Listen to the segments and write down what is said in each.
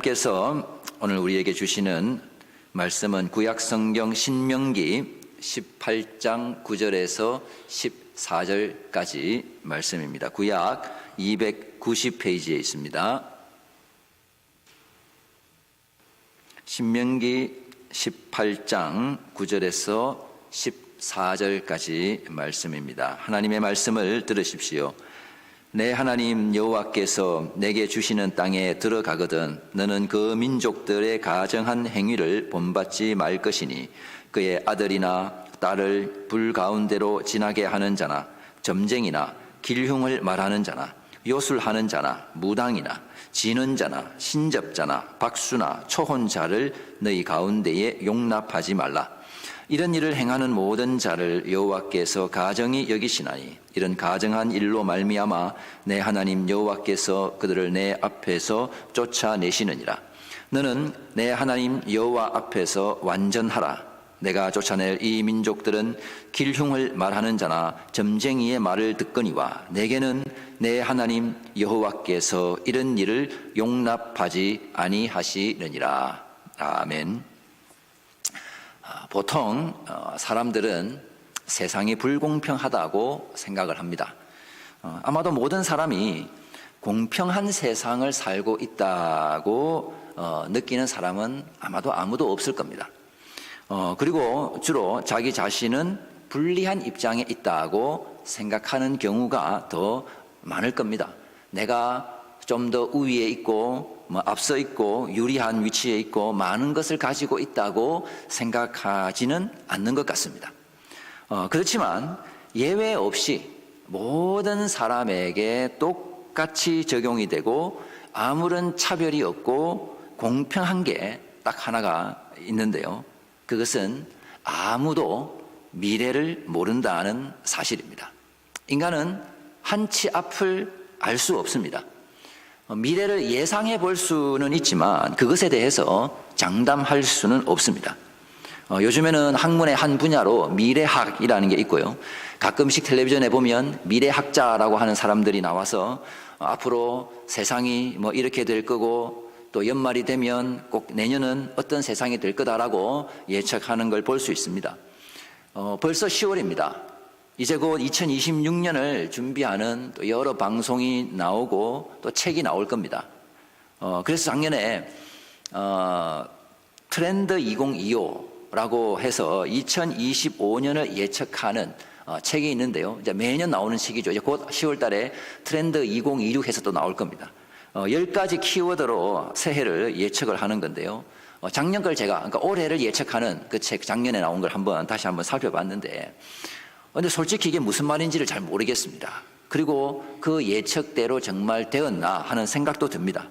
하나님께서 오늘 우리에게 주시는 말씀은 구약 성경 신명기 18장 9절에서 14절까지 말씀입니다. 구약 290페이지에 있습니다. 신명기 18장 9절에서 14절까지 말씀입니다. 하나님의 말씀을 들으십시오. 내 하나님 여호와께서 내게 주시는 땅에 들어가거든 너는 그 민족들의 가정한 행위를 본받지 말 것이니 그의 아들이나 딸을 불 가운데로 지나게 하는 자나 점쟁이나 길흉을 말하는 자나 요술하는 자나 무당이나 지는 자나 신접자나 박수나 초혼자를 너희 가운데에 용납하지 말라 이런 일을 행하는 모든 자를 여호와께서 가정이 여기시나니 이런 가정한 일로 말미암아 내 하나님 여호와께서 그들을 내 앞에서 쫓아내시느니라. 너는 내 하나님 여호와 앞에서 완전하라. 내가 쫓아낼 이 민족들은 길흉을 말하는 자나 점쟁이의 말을 듣거니와 내게는 내 하나님 여호와께서 이런 일을 용납하지 아니하시느니라. 아멘. 아, 보통 어, 사람들은 세상이 불공평하다고 생각을 합니다. 어, 아마도 모든 사람이 공평한 세상을 살고 있다고 어, 느끼는 사람은 아마도 아무도 없을 겁니다. 그리고 주로 자기 자신은 불리한 입장에 있다고 생각하는 경우가 더 많을 겁니다. 내가 좀 더 우위에 있고 뭐 앞서 있고 유리한 위치에 있고 많은 것을 가지고 있다고 생각하지는 않는 것 같습니다. 어, 그렇지만 예외 없이 모든 사람에게 똑같이 적용이 되고 아무런 차별이 없고 공평한 게 딱 하나가 있는데요. 그것은 아무도 미래를 모른다는 사실입니다. 인간은 한치 앞을 알 수 없습니다. 어, 미래를 예상해 볼 수는 있지만 그것에 대해서 장담할 수는 없습니다. 어, 요즘에는 학문의 한 분야로 미래학이라는 게 있고요. 가끔씩 텔레비전에 보면 미래학자라고 하는 사람들이 나와서 어, 앞으로 세상이 뭐 이렇게 될 거고 또 연말이 되면 꼭 내년은 어떤 세상이 될 거다라고 예측하는 걸 볼 수 있습니다. 어, 벌써 10월입니다. 이제 곧 2026년을 준비하는 또 여러 방송이 나오고 또 책이 나올 겁니다. 어, 그래서 작년에 어, 트렌드 2025라고 해서 2025년을 예측하는 어, 책이 있는데요. 이제 매년 나오는 책이죠. 이제 곧 10월 달에 트렌드 2026 해서 또 나올 겁니다. 어, 10가지 키워드로 새해를 예측을 하는 건데요. 어, 작년 걸 제가, 그러니까 올해를 예측하는 그 책, 작년에 나온 걸 한번 다시 한번 살펴봤는데, 근데 솔직히 이게 무슨 말인지를 잘 모르겠습니다. 그리고 그 예측대로 정말 되었나 하는 생각도 듭니다.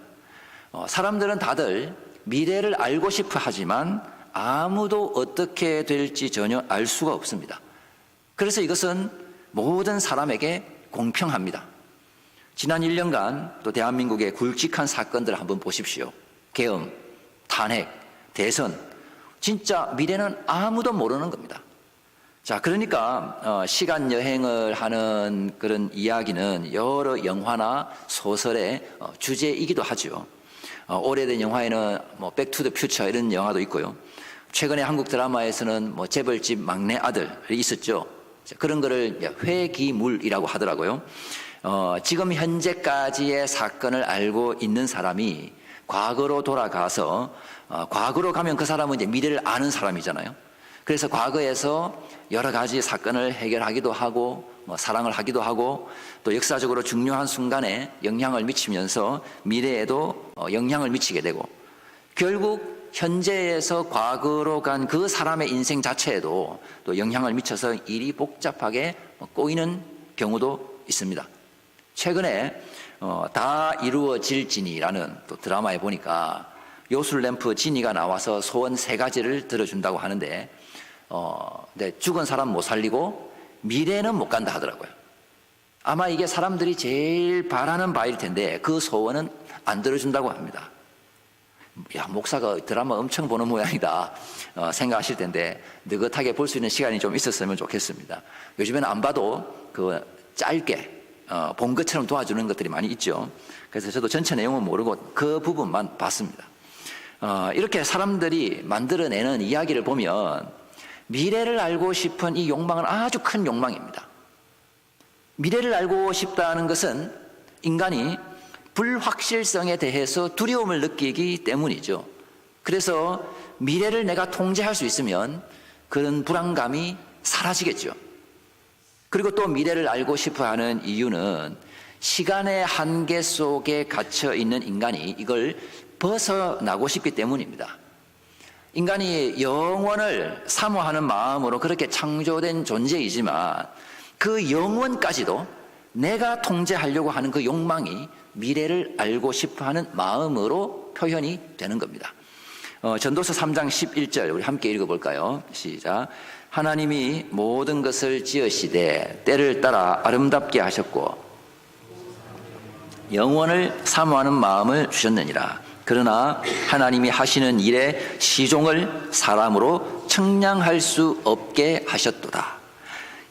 어, 사람들은 다들 미래를 알고 싶어 하지만 아무도 어떻게 될지 전혀 알 수가 없습니다. 그래서 이것은 모든 사람에게 공평합니다. 지난 1년간 또 대한민국의 굵직한 사건들을 한번 보십시오. 계엄, 탄핵, 대선. 진짜 미래는 아무도 모르는 겁니다. 자, 그러니까 어, 시간 여행을 하는 그런 이야기는 여러 영화나 소설의 어, 주제이기도 하죠. 어, 오래된 영화에는 뭐 백투더 퓨처 이런 영화도 있고요. 최근에 한국 드라마에서는 뭐 재벌집 막내 아들이 있었죠. 자, 그런 거를 회기물이라고 하더라고요. 어, 지금 현재까지의 사건을 알고 있는 사람이 과거로 돌아가서 어, 과거로 가면 그 사람은 이제 미래를 아는 사람이잖아요. 그래서 과거에서 여러 가지 사건을 해결하기도 하고 뭐 사랑을 하기도 하고 또 역사적으로 중요한 순간에 영향을 미치면서 미래에도 어, 영향을 미치게 되고 결국 현재에서 과거로 간 그 사람의 인생 자체에도 또 영향을 미쳐서 일이 복잡하게 꼬이는 경우도 있습니다. 최근에 어, 다 이루어질지니라는 또 드라마에 보니까 요술램프 지니가 나와서 소원 세 가지를 들어준다고 하는데 어, 네, 죽은 사람 못 살리고 미래는 못 간다 하더라고요. 아마 이게 사람들이 제일 바라는 바일 텐데 그 소원은 안 들어준다고 합니다. 야, 목사가 드라마 엄청 보는 모양이다 어, 생각하실 텐데 느긋하게 볼 수 있는 시간이 좀 있었으면 좋겠습니다. 요즘에는 안 봐도 그 짧게 어, 본 것처럼 도와주는 것들이 많이 있죠. 그래서 저도 전체 내용은 모르고 그 부분만 봤습니다. 어, 이렇게 사람들이 만들어내는 이야기를 보면 미래를 알고 싶은 이 욕망은 아주 큰 욕망입니다. 미래를 알고 싶다는 것은 인간이 불확실성에 대해서 두려움을 느끼기 때문이죠. 그래서 미래를 내가 통제할 수 있으면 그런 불안감이 사라지겠죠. 그리고 또 미래를 알고 싶어 하는 이유는 시간의 한계 속에 갇혀 있는 인간이 이걸 벗어나고 싶기 때문입니다. 인간이 영원을 사모하는 마음으로 그렇게 창조된 존재이지만 그 영원까지도 내가 통제하려고 하는 그 욕망이 미래를 알고 싶어 하는 마음으로 표현이 되는 겁니다. 어, 전도서 3장 11절 우리 함께 읽어볼까요? 시작. 하나님이 모든 것을 지으시되 때를 따라 아름답게 하셨고 영원을 사모하는 마음을 주셨느니라. 그러나 하나님이 하시는 일의 시종을 사람으로 측량할 수 없게 하셨도다.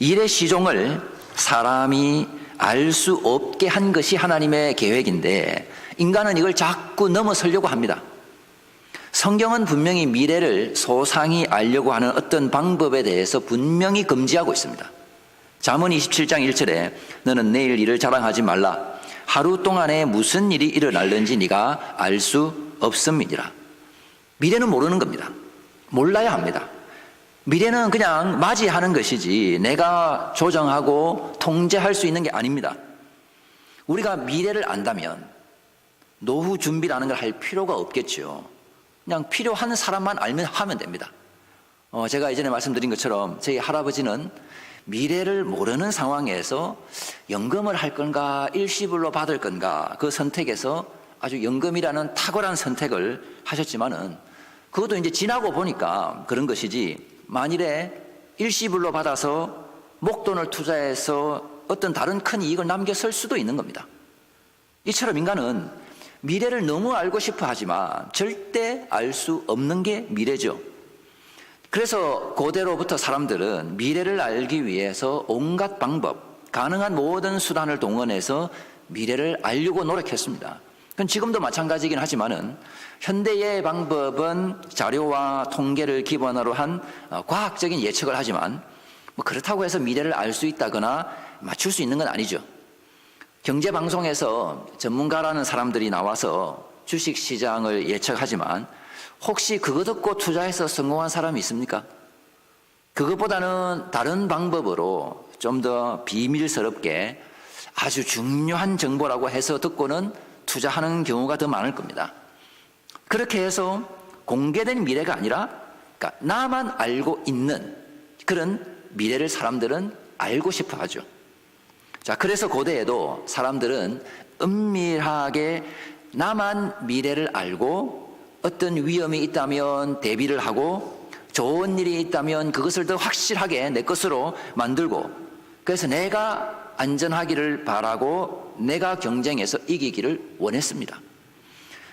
일의 시종을 사람이 알 수 없게 한 것이 하나님의 계획인데 인간은 이걸 자꾸 넘어서려고 합니다. 성경은 분명히 미래를 소상히 알려고 하는 어떤 방법에 대해서 분명히 금지하고 있습니다. 잠언 27장 1절에 너는 내일 일을 자랑하지 말라. 하루 동안에 무슨 일이 일어날는지 네가 알 수 없음이니라. 미래는 모르는 겁니다. 몰라야 합니다. 미래는 그냥 맞이하는 것이지 내가 조정하고 통제할 수 있는 게 아닙니다. 우리가 미래를 안다면 노후 준비라는 걸 할 필요가 없겠죠. 그냥 필요한 사람만 알면 하면 됩니다. 어, 제가 예전에 말씀드린 것처럼 저희 할아버지는 미래를 모르는 상황에서 연금을 할 건가 일시불로 받을 건가 그 선택에서 아주 연금이라는 탁월한 선택을 하셨지만은 그것도 이제 지나고 보니까 그런 것이지 만일에 일시불로 받아서 목돈을 투자해서 어떤 다른 큰 이익을 남겼을 수도 있는 겁니다. 이처럼 인간은 미래를 너무 알고 싶어 하지만 절대 알 수 없는 게 미래죠. 그래서 고대로부터 사람들은 미래를 알기 위해서 온갖 방법, 가능한 모든 수단을 동원해서 미래를 알려고 노력했습니다. 그건 지금도 마찬가지긴 하지만은 현대의 방법은 자료와 통계를 기반으로 한 어, 과학적인 예측을 하지만 뭐 그렇다고 해서 미래를 알 수 있다거나 맞출 수 있는 건 아니죠. 경제 방송에서 전문가라는 사람들이 나와서 주식 시장을 예측하지만 혹시 그거 듣고 투자해서 성공한 사람이 있습니까? 그것보다는 다른 방법으로 좀 더 비밀스럽게 아주 중요한 정보라고 해서 듣고는 투자하는 경우가 더 많을 겁니다. 그렇게 해서 공개된 미래가 아니라 그러니까 나만 알고 있는 그런 미래를 사람들은 알고 싶어 하죠. 자, 그래서 고대에도 사람들은 은밀하게 나만 미래를 알고 어떤 위험이 있다면 대비를 하고 좋은 일이 있다면 그것을 더 확실하게 내 것으로 만들고 그래서 내가 안전하기를 바라고 내가 경쟁에서 이기기를 원했습니다.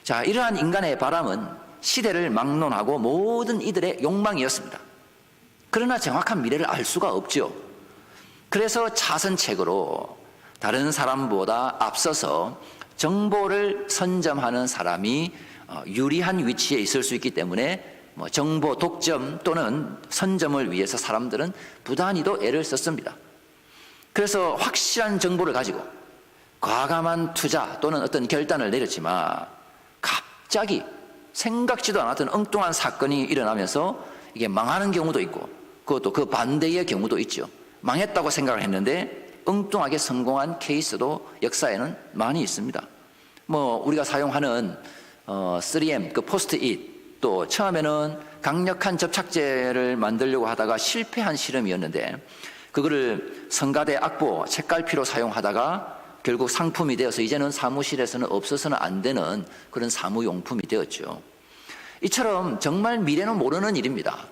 자, 이러한 인간의 바람은 시대를 막론하고 모든 이들의 욕망이었습니다. 그러나 정확한 미래를 알 수가 없죠. 그래서 차선책으로 다른 사람보다 앞서서 정보를 선점하는 사람이 어, 유리한 위치에 있을 수 있기 때문에 뭐 정보 독점 또는 선점을 위해서 사람들은 부단히도 애를 썼습니다. 그래서 확실한 정보를 가지고 과감한 투자 또는 어떤 결단을 내렸지만 갑자기 생각지도 않았던 엉뚱한 사건이 일어나면서 이게 망하는 경우도 있고 그것도 그 반대의 경우도 있죠. 망했다고 생각을 했는데 엉뚱하게 성공한 케이스도 역사에는 많이 있습니다. 뭐 우리가 사용하는 어 3M 그 포스트 잇 또 처음에는 강력한 접착제를 만들려고 하다가 실패한 실험이었는데 그거를 성가대 악보 책갈피로 사용하다가 결국 상품이 되어서 이제는 사무실에서는 없어서는 안 되는 그런 사무용품이 되었죠. 이처럼 정말 미래는 모르는 일입니다.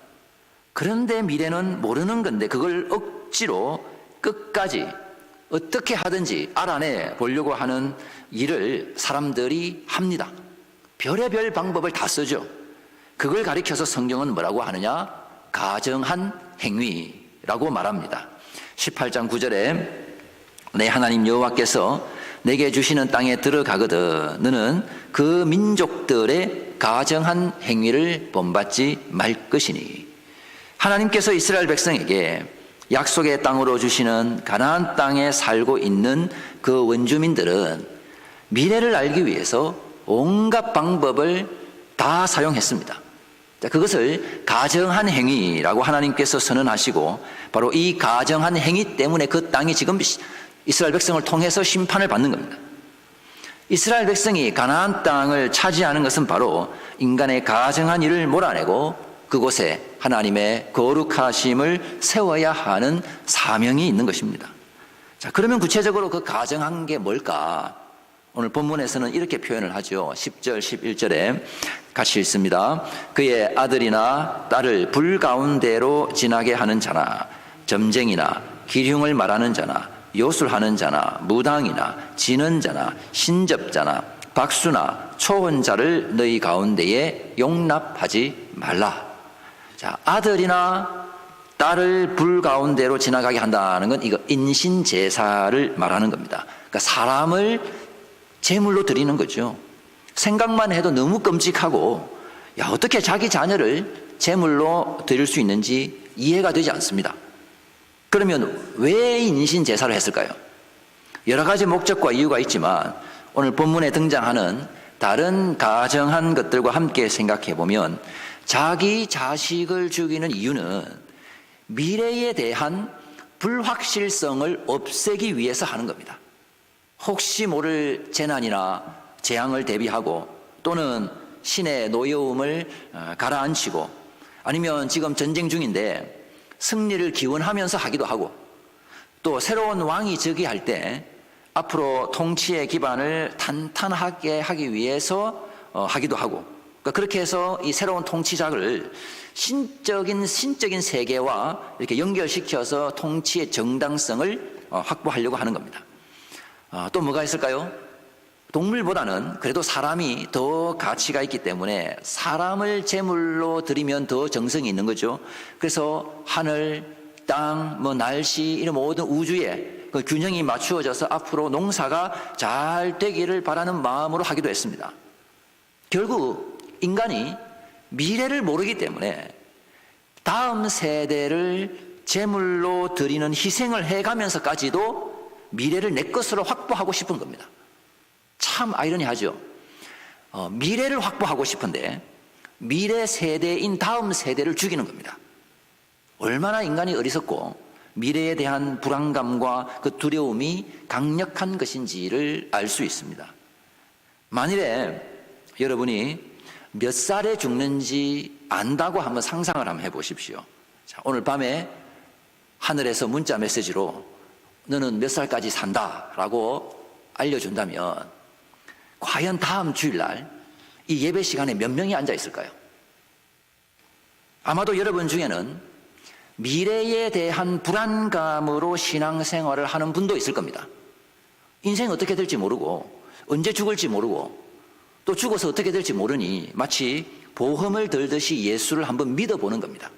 그런데 미래는 모르는 건데 그걸 억지로 끝까지 어떻게 하든지 알아내 보려고 하는 일을 사람들이 합니다. 별의별 방법을 다 쓰죠. 그걸 가리켜서 성경은 뭐라고 하느냐? 가정한 행위라고 말합니다. 18장 9절에 내 하나님 여호와께서 내게 주시는 땅에 들어가거든 너는 그 민족들의 가정한 행위를 본받지 말 것이니 하나님께서 이스라엘 백성에게 약속의 땅으로 주시는 가나안 땅에 살고 있는 그 원주민들은 미래를 알기 위해서 온갖 방법을 다 사용했습니다. 자, 그것을 가정한 행위라고 하나님께서 선언하시고 바로 이 가정한 행위 때문에 그 땅이 지금 이스라엘 백성을 통해서 심판을 받는 겁니다. 이스라엘 백성이 가나안 땅을 차지하는 것은 바로 인간의 가정한 일을 몰아내고 그곳에 하나님의 거룩하심을 세워야 하는 사명이 있는 것입니다. 자, 그러면 구체적으로 그 가정한 게 뭘까? 오늘 본문에서는 이렇게 표현을 하죠. 10절, 11절에 같이 읽습니다. 그의 아들이나 딸을 불 가운데로 지나게 하는 자나 점쟁이나 기흉을 말하는 자나 요술하는 자나 무당이나 지는 자나 신접자나 박수나 초혼자를 너희 가운데에 용납하지 말라. 자, 아들이나 딸을 불 가운데로 지나가게 한다는 건 이거 인신 제사를 말하는 겁니다. 그러니까 사람을 제물로 드리는 거죠. 생각만 해도 너무 끔찍하고 야, 어떻게 자기 자녀를 제물로 드릴 수 있는지 이해가 되지 않습니다. 그러면 왜 인신 제사를 했을까요? 여러 가지 목적과 이유가 있지만 오늘 본문에 등장하는 다른 가정한 것들과 함께 생각해 보면 자기 자식을 죽이는 이유는 미래에 대한 불확실성을 없애기 위해서 하는 겁니다. 혹시 모를 재난이나 재앙을 대비하고 또는 신의 노여움을 어, 가라앉히고 아니면 지금 전쟁 중인데 승리를 기원하면서 하기도 하고 또 새로운 왕이 즉위할 때 앞으로 통치의 기반을 탄탄하게 하기 위해서 어, 하기도 하고 그러니까 그렇게 해서 이 새로운 통치자를 신적인 신적인 세계와 이렇게 연결시켜서 통치의 정당성을 어, 확보하려고 하는 겁니다. 어, 또 뭐가 있을까요? 동물보다는 그래도 사람이 더 가치가 있기 때문에 사람을 제물로 드리면 더 정성이 있는 거죠. 그래서 하늘, 땅, 뭐 날씨 이런 모든 우주에 그 균형이 맞추어져서 앞으로 농사가 잘 되기를 바라는 마음으로 하기도 했습니다. 결국 인간이 미래를 모르기 때문에 다음 세대를 제물로 드리는 희생을 해가면서까지도 미래를 내 것으로 확보하고 싶은 겁니다. 참 아이러니하죠. 어, 미래를 확보하고 싶은데 미래 세대인 다음 세대를 죽이는 겁니다. 얼마나 인간이 어리석고 미래에 대한 불안감과 그 두려움이 강력한 것인지를 알 수 있습니다. 만일에 여러분이 몇 살에 죽는지 안다고 한번 상상을 한번 해보십시오. 자, 오늘 밤에 하늘에서 문자 메시지로 너는 몇 살까지 산다 라고 알려준다면 과연 다음 주일날 이 예배 시간에 몇 명이 앉아 있을까요? 아마도 여러분 중에는 미래에 대한 불안감으로 신앙생활을 하는 분도 있을 겁니다. 인생 어떻게 될지 모르고 언제 죽을지 모르고 또 죽어서 어떻게 될지 모르니 마치 보험을 들듯이 예수를 한번 믿어보는 겁니다.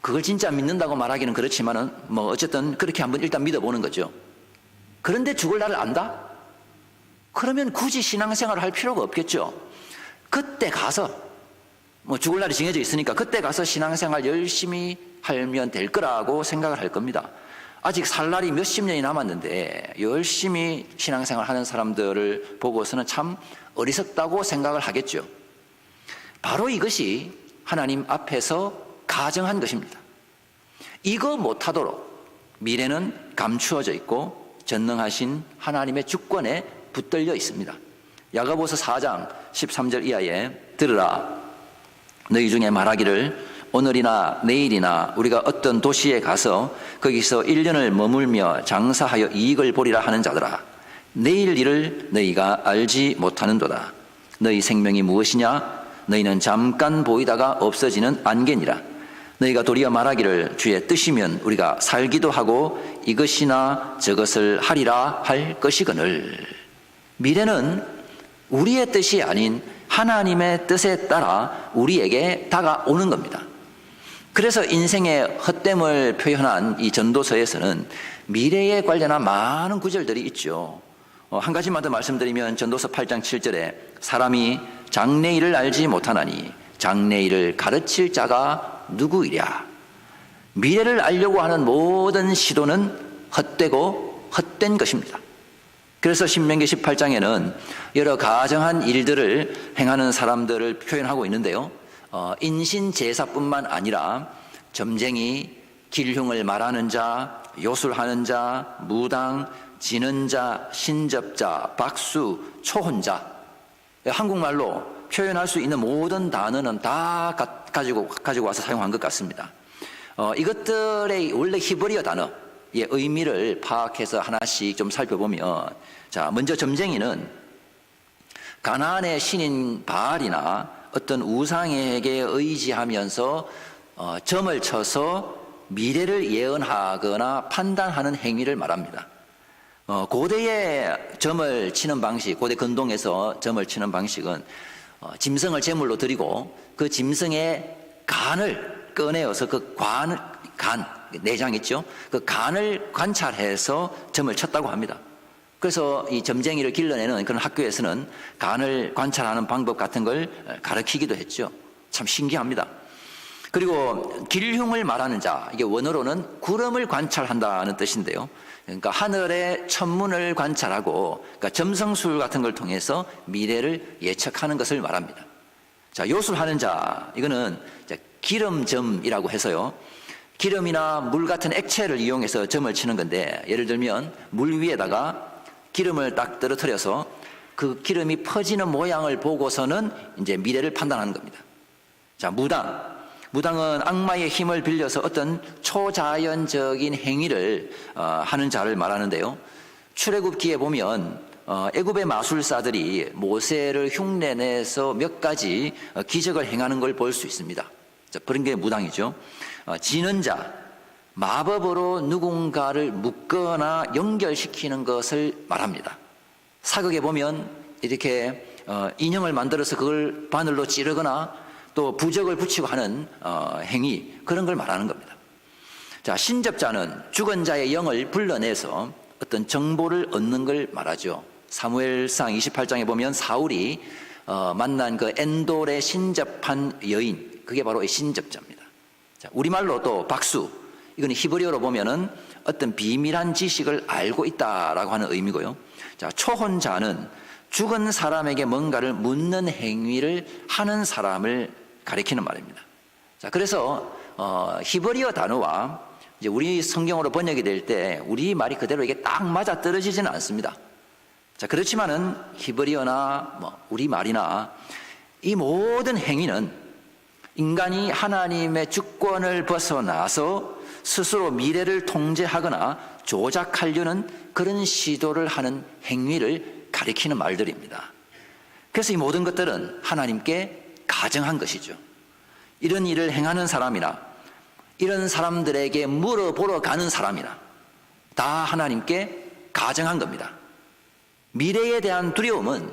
그걸 진짜 믿는다고 말하기는 그렇지만은 뭐 어쨌든 그렇게 한번 일단 믿어보는 거죠. 그런데 죽을 날을 안다? 그러면 굳이 신앙생활을 할 필요가 없겠죠. 그때 가서 뭐 죽을 날이 정해져 있으니까 그때 가서 신앙생활 열심히 하면 될 거라고 생각을 할 겁니다. 아직 살 날이 몇십 년이 남았는데 열심히 신앙생활 하는 사람들을 보고서는 참 어리석다고 생각을 하겠죠. 바로 이것이 하나님 앞에서 가정한 것입니다. 이거 못하도록 미래는 감추어져 있고 전능하신 하나님의 주권에 붙들려 있습니다. 야고보서 4장 13절 이하에 들으라 너희 중에 말하기를 오늘이나 내일이나 우리가 어떤 도시에 가서 거기서 1년을 머물며 장사하여 이익을 보리라 하는 자들아 내일 일을 너희가 알지 못하는도다 너희 생명이 무엇이냐 너희는 잠깐 보이다가 없어지는 안개니라 너희가 도리어 말하기를 주의 뜻이면 우리가 살기도 하고 이것이나 저것을 하리라 할 것이거늘 미래는 우리의 뜻이 아닌 하나님의 뜻에 따라 우리에게 다가오는 겁니다. 그래서 인생의 헛됨을 표현한 이 전도서에서는 미래에 관련한 많은 구절들이 있죠. 어, 한 가지만 더 말씀드리면 전도서 8장 7절에 사람이 장래일을 알지 못하나니 장래일을 가르칠 자가 누구이랴 미래를 알려고 하는 모든 시도는 헛되고 헛된 것입니다. 그래서 신명기 18장에는 여러 가정한 일들을 행하는 사람들을 표현하고 있는데요. 어, 인신 제사뿐만 아니라 점쟁이, 길흉을 말하는 자, 요술하는 자, 무당, 지는 자, 신접자, 박수, 초혼자. 한국말로 표현할 수 있는 모든 단어는 다 가- 가지고 가지고 와서 사용한 것 같습니다. 어, 이것들의 원래 히브리어 단어의 의미를 파악해서 하나씩 좀 살펴보면 자 먼저 점쟁이는 가나안의 신인 바알이나 어떤 우상에게 의지하면서 어, 점을 쳐서 미래를 예언하거나 판단하는 행위를 말합니다. 어, 고대의 점을 치는 방식, 고대 근동에서 점을 치는 방식은 어, 짐승을 제물로 드리고 그 짐승의 간을 꺼내어서 그 관을, 간, 내장 있죠? 그 간을 관찰해서 점을 쳤다고 합니다. 그래서 이 점쟁이를 길러내는 그런 학교에서는 간을 관찰하는 방법 같은 걸 가르치기도 했죠. 참 신기합니다. 그리고 길흉을 말하는 자, 이게 원어로는 구름을 관찰한다는 뜻인데요. 그러니까 하늘의 천문을 관찰하고 그러니까 점성술 같은 걸 통해서 미래를 예측하는 것을 말합니다. 자, 요술하는 자, 이거는 기름점이라고 해서요. 기름이나 물 같은 액체를 이용해서 점을 치는 건데 예를 들면 물 위에다가 기름을 딱 떨어뜨려서 그 기름이 퍼지는 모양을 보고서는 이제 미래를 판단하는 겁니다. 자, 무당. 무당은 악마의 힘을 빌려서 어떤 초자연적인 행위를 어, 하는 자를 말하는데요. 출애굽기에 보면 어, 애굽의 마술사들이 모세를 흉내내서 몇 가지 어, 기적을 행하는 걸 볼 수 있습니다. 자, 그런 게 무당이죠. 어, 지는 자, 마법으로 누군가를 묶거나 연결시키는 것을 말합니다. 사극에 보면 이렇게 어, 인형을 만들어서 그걸 바늘로 찌르거나 또 부적을 붙이고 하는 어, 행위 그런 걸 말하는 겁니다. 자 신접자는 죽은 자의 영을 불러내서 어떤 정보를 얻는 걸 말하죠. 사무엘상 28장에 보면 사울이 어, 만난 그 엔돌에 신접한 여인 그게 바로 이 신접자입니다. 자 우리말로 또 박수 이거는 히브리어로 보면은 어떤 비밀한 지식을 알고 있다라고 하는 의미고요. 자 초혼자는 죽은 사람에게 뭔가를 묻는 행위를 하는 사람을 가리키는 말입니다. 자, 그래서 어, 히브리어 단어와 이제 우리 성경으로 번역이 될 때 우리 말이 그대로 이게 딱 맞아 떨어지지는 않습니다. 자, 그렇지만은 히브리어나 뭐 우리 말이나 이 모든 행위는 인간이 하나님의 주권을 벗어나서 스스로 미래를 통제하거나 조작하려는 그런 시도를 하는 행위를 가리키는 말들입니다. 그래서 이 모든 것들은 하나님께 가정한 것이죠. 이런 일을 행하는 사람이나 이런 사람들에게 물어보러 가는 사람이나 다 하나님께 가정한 겁니다. 미래에 대한 두려움은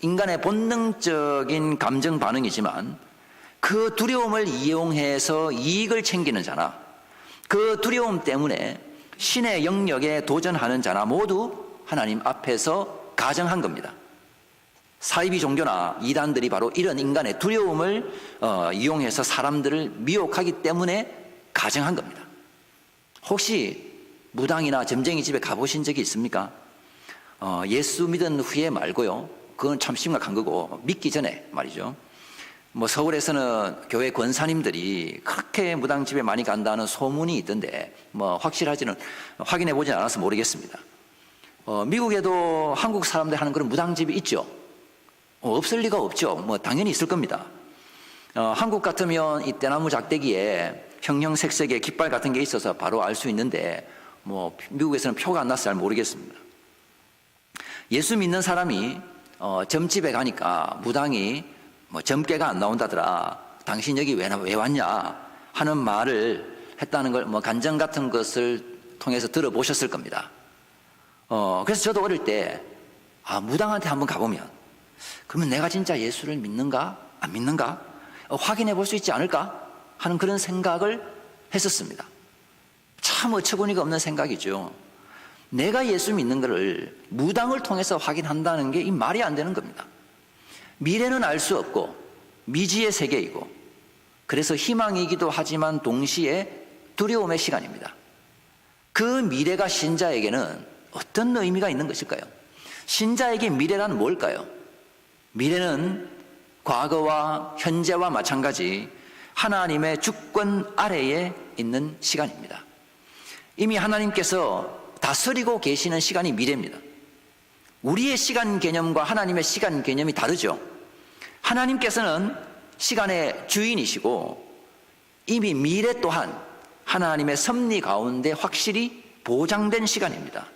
인간의 본능적인 감정 반응이지만 그 두려움을 이용해서 이익을 챙기는 자나 그 두려움 때문에 신의 영역에 도전하는 자나 모두 하나님 앞에서 가정한 겁니다. 사이비 종교나 이단들이 바로 이런 인간의 두려움을 어, 이용해서 사람들을 미혹하기 때문에 가정한 겁니다. 혹시 무당이나 점쟁이 집에 가보신 적이 있습니까? 어, 예수 믿은 후에 말고요. 그건 참 심각한 거고 믿기 전에 말이죠. 뭐 서울에서는 교회 권사님들이 그렇게 무당 집에 많이 간다는 소문이 있던데 뭐 확실하지는 확인해 보지 않아서 모르겠습니다. 어, 미국에도 한국 사람들 하는 그런 무당집이 있죠. 어, 없을 리가 없죠. 뭐 당연히 있을 겁니다. 어, 한국 같으면 이 대나무 작대기에 형형색색의 깃발 같은 게 있어서 바로 알 수 있는데 뭐 미국에서는 표가 안 나서 잘 모르겠습니다. 예수 믿는 사람이 어, 점집에 가니까 무당이 뭐 점괘가 안 나온다더라. 당신 여기 왜, 왜 왔냐 하는 말을 했다는 걸 뭐 간증 같은 것을 통해서 들어보셨을 겁니다. 어, 그래서 저도 어릴 때 아, 무당한테 한번 가보면 그러면 내가 진짜 예수를 믿는가 안 믿는가 어, 확인해 볼 수 있지 않을까 하는 그런 생각을 했었습니다. 참 어처구니가 없는 생각이죠. 내가 예수 믿는 것을 무당을 통해서 확인한다는 게 이 말이 안 되는 겁니다. 미래는 알 수 없고 미지의 세계이고 그래서 희망이기도 하지만 동시에 두려움의 시간입니다. 그 미래가 신자에게는 어떤 의미가 있는 것일까요? 신자에게 미래란 뭘까요? 미래는 과거와 현재와 마찬가지 하나님의 주권 아래에 있는 시간입니다. 이미 하나님께서 다스리고 계시는 시간이 미래입니다. 우리의 시간 개념과 하나님의 시간 개념이 다르죠. 하나님께서는 시간의 주인이시고 이미 미래 또한 하나님의 섭리 가운데 확실히 보장된 시간입니다.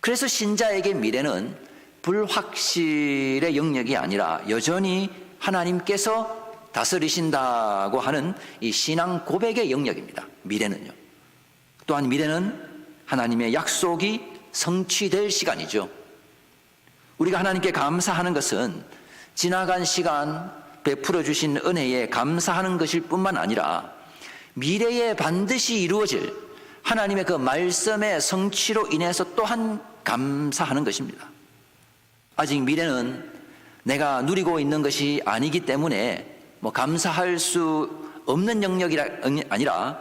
그래서 신자에게 미래는 불확실의 영역이 아니라 여전히 하나님께서 다스리신다고 하는 이 신앙 고백의 영역입니다. 미래는요. 또한 미래는 하나님의 약속이 성취될 시간이죠. 우리가 하나님께 감사하는 것은 지나간 시간 베풀어 주신 은혜에 감사하는 것일 뿐만 아니라 미래에 반드시 이루어질 하나님의 그 말씀의 성취로 인해서 또한 감사하는 것입니다. 아직 미래는 내가 누리고 있는 것이 아니기 때문에 뭐 감사할 수 없는 영역이 아니라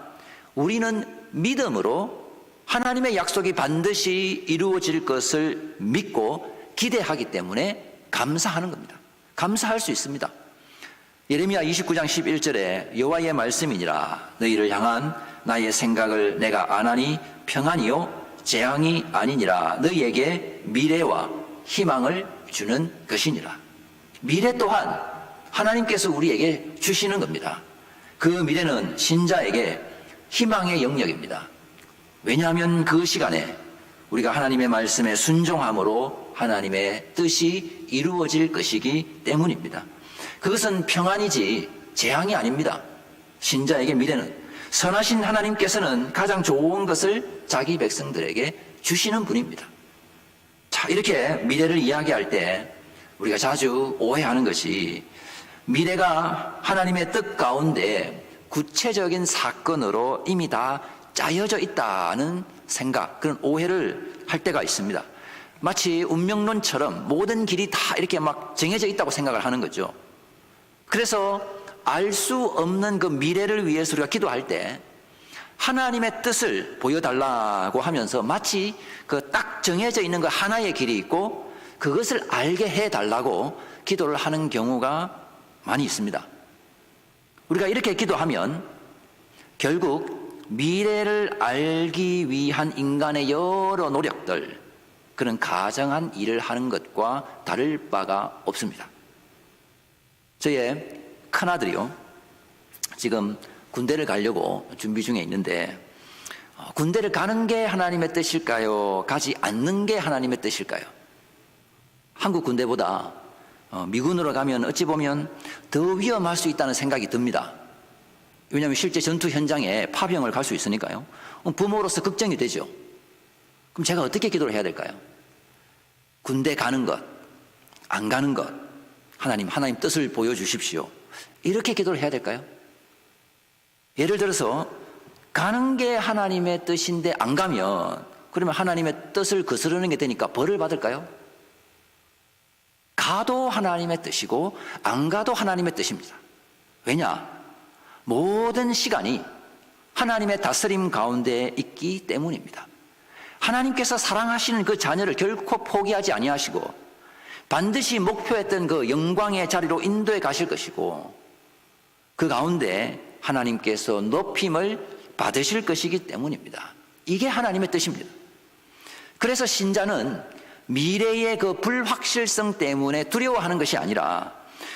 우리는 믿음으로 하나님의 약속이 반드시 이루어질 것을 믿고 기대하기 때문에 감사하는 겁니다. 감사할 수 있습니다. 예레미야 29장 11절에 여호와의 말씀이니라 너희를 향한 나의 생각을 내가 안하니 평안이요 재앙이 아니니라 너희에게 미래와 희망을 주는 것이니라. 미래 또한 하나님께서 우리에게 주시는 겁니다. 그 미래는 신자에게 희망의 영역입니다. 왜냐하면 그 시간에 우리가 하나님의 말씀에 순종함으로 하나님의 뜻이 이루어질 것이기 때문입니다. 그것은 평안이지 재앙이 아닙니다. 신자에게 미래는 선하신 하나님께서는 가장 좋은 것을 자기 백성들에게 주시는 분입니다. 자, 이렇게 미래를 이야기할 때 우리가 자주 오해하는 것이 미래가 하나님의 뜻 가운데 구체적인 사건으로 이미 다 짜여져 있다는 생각, 그런 오해를 할 때가 있습니다. 마치 운명론처럼 모든 길이 다 이렇게 막 정해져 있다고 생각을 하는 거죠. 그래서 알 수 없는 그 미래를 위해서 우리가 기도할 때 하나님의 뜻을 보여달라고 하면서 마치 그 딱 정해져 있는 그 하나의 길이 있고 그것을 알게 해달라고 기도를 하는 경우가 많이 있습니다. 우리가 이렇게 기도하면 결국 미래를 알기 위한 인간의 여러 노력들, 그런 가정한 일을 하는 것과 다를 바가 없습니다. 저의 큰아들이요. 지금 군대를 가려고 준비 중에 있는데, 어, 군대를 가는 게 하나님의 뜻일까요? 가지 않는 게 하나님의 뜻일까요? 한국 군대보다 어, 미군으로 가면 어찌 보면 더 위험할 수 있다는 생각이 듭니다. 왜냐하면 실제 전투 현장에 파병을 갈 수 있으니까요. 부모로서 걱정이 되죠. 그럼 제가 어떻게 기도를 해야 될까요? 군대 가는 것, 안 가는 것, 하나님, 하나님 뜻을 보여주십시오. 이렇게 기도를 해야 될까요? 예를 들어서, 가는 게 하나님의 뜻인데 안 가면, 그러면 하나님의 뜻을 거스르는 게 되니까 벌을 받을까요? 가도 하나님의 뜻이고, 안 가도 하나님의 뜻입니다. 왜냐? 모든 시간이 하나님의 다스림 가운데 있기 때문입니다. 하나님께서 사랑하시는 그 자녀를 결코 포기하지 아니하시고 반드시 목표했던 그 영광의 자리로 인도해 가실 것이고 그 가운데 하나님께서 높임을 받으실 것이기 때문입니다. 이게 하나님의 뜻입니다. 그래서 신자는 미래의 그 불확실성 때문에 두려워하는 것이 아니라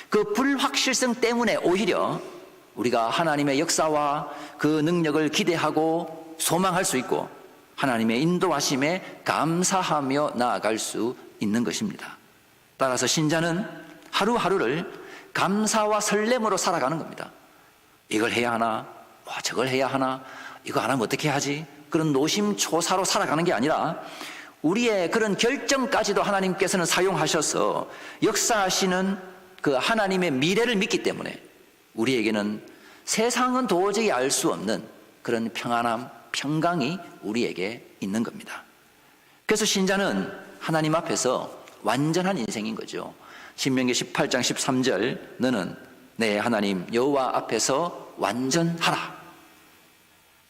그 불확실성 때문에 오히려 우리가 하나님의 역사와 그 능력을 기대하고 소망할 수 있고 하나님의 인도하심에 감사하며 나아갈 수 있는 것입니다. 따라서 신자는 하루하루를 감사와 설렘으로 살아가는 겁니다. 이걸 해야 하나? 와, 저걸 해야 하나? 이거 안 하면 어떻게 하지? 그런 노심초사로 살아가는 게 아니라 우리의 그런 결정까지도 하나님께서는 사용하셔서 역사하시는 그 하나님의 미래를 믿기 때문에 우리에게는 세상은 도저히 알 수 없는 그런 평안함, 평강이 우리에게 있는 겁니다. 그래서 신자는 하나님 앞에서 완전한 인생인 거죠. 신명기 18장 13절 너는 내 하나님 여호와 앞에서 완전하라.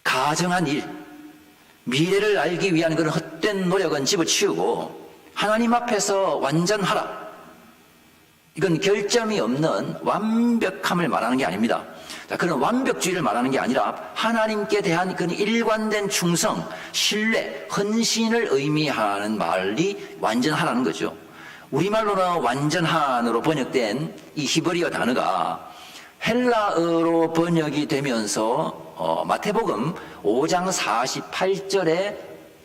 가정한 일, 미래를 알기 위한 그런 헛된 노력은 집어치우고 하나님 앞에서 완전하라. 이건 결점이 없는 완벽함을 말하는 게 아닙니다. 자, 그런 완벽주의를 말하는 게 아니라 하나님께 대한 그런 일관된 충성, 신뢰, 헌신을 의미하는 말이 완전하라는 거죠. 우리말로는 완전한으로 번역된 이 히브리어 단어가 헬라어로 번역이 되면서 어, 마태복음 5장 48절에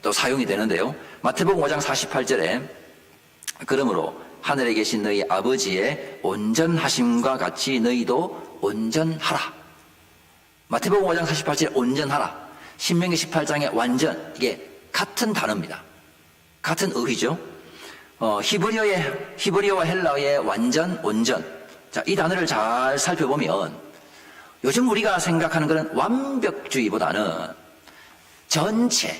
또 사용이 되는데요. 마태복음 5장 48절에 그러므로 하늘에 계신 너희 아버지의 온전하심과 같이 너희도 온전하라. 마태복음 5장 48절에 온전하라. 신명기 18장의 완전 이게 같은 단어입니다. 같은 의의죠. 어, 히브리어의 히브리어와 헬라어의 완전 온전. 자, 이 단어를 잘 살펴보면 요즘 우리가 생각하는 그런 완벽주의보다는 전체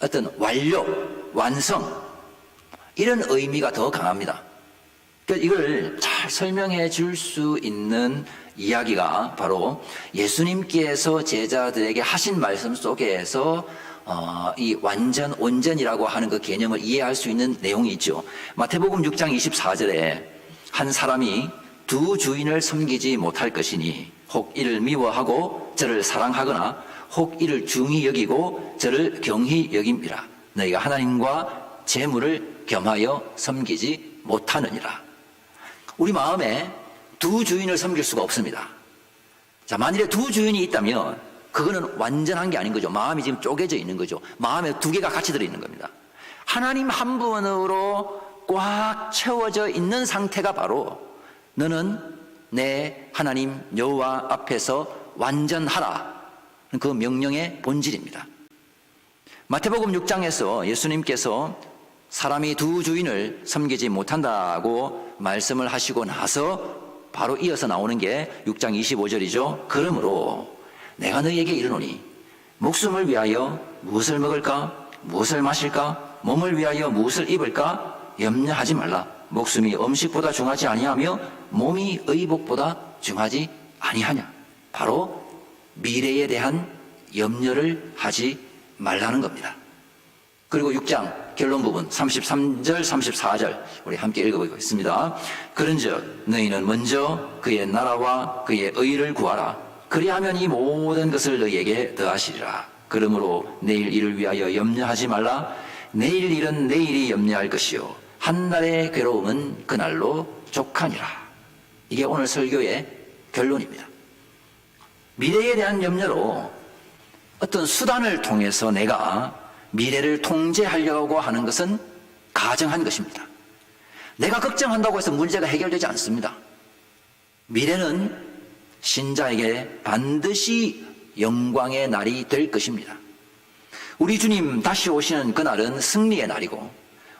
어떤 완료, 완성 이런 의미가 더 강합니다. 이걸 잘 설명해 줄 수 있는 이야기가 바로 예수님께서 제자들에게 하신 말씀 속에서 어, 이 완전 온전이라고 하는 그 개념을 이해할 수 있는 내용이 있죠. 마태복음 6장 24절에 한 사람이 두 주인을 섬기지 못할 것이니 혹 이를 미워하고 저를 사랑하거나 혹 이를 중히 여기고 저를 경히 여김이라 너희가 하나님과 재물을 겸하여 섬기지 못하느니라. 우리 마음에 두 주인을 섬길 수가 없습니다. 자, 만일에 두 주인이 있다면 그거는 완전한 게 아닌 거죠. 마음이 지금 쪼개져 있는 거죠. 마음에 두 개가 같이 들어있는 겁니다. 하나님 한 분으로 꽉 채워져 있는 상태가 바로 너는 내 하나님 여호와 앞에서 완전하라. 그 명령의 본질입니다. 마태복음 6장에서 예수님께서 사람이 두 주인을 섬기지 못한다고 말씀을 하시고 나서 바로 이어서 나오는 게 6장 25절이죠. 그러므로 내가 너희에게 이르노니 목숨을 위하여 무엇을 먹을까? 무엇을 마실까? 몸을 위하여 무엇을 입을까? 염려하지 말라. 목숨이 음식보다 중하지 아니하며 몸이 의복보다 중하지 아니하냐. 바로 미래에 대한 염려를 하지 말라는 겁니다. 그리고 6장 결론 부분 33절 34절 우리 함께 읽어보겠습니다. 그런즉 너희는 먼저 그의 나라와 그의 의를 구하라. 그리하면 이 모든 것을 너희에게 더하시리라. 그러므로 내일 일을 위하여 염려하지 말라. 내일 일은 내일이 염려할 것이요 한 날의 괴로움은 그날로 족하니라. 이게 오늘 설교의 결론입니다. 미래에 대한 염려로 어떤 수단을 통해서 내가 미래를 통제하려고 하는 것은 가정한 것입니다. 내가 걱정한다고 해서 문제가 해결되지 않습니다. 미래는 신자에게 반드시 영광의 날이 될 것입니다. 우리 주님 다시 오시는 그날은 승리의 날이고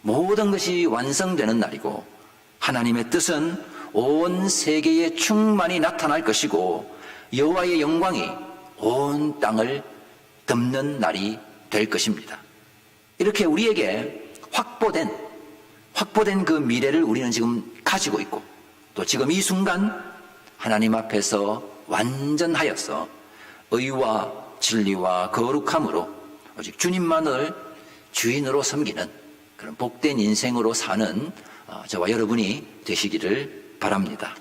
모든 것이 완성되는 날이고 하나님의 뜻은 온 세계에 충만히 나타날 것이고 여호와의 영광이 온 땅을 덮는 날이 될 것입니다. 이렇게 우리에게 확보된 확보된 그 미래를 우리는 지금 가지고 있고 또 지금 이 순간 하나님 앞에서 완전하여서 의와 진리와 거룩함으로 오직 주님만을 주인으로 섬기는 그런 복된 인생으로 사는 어, 저와 여러분이 되시기를 바랍니다.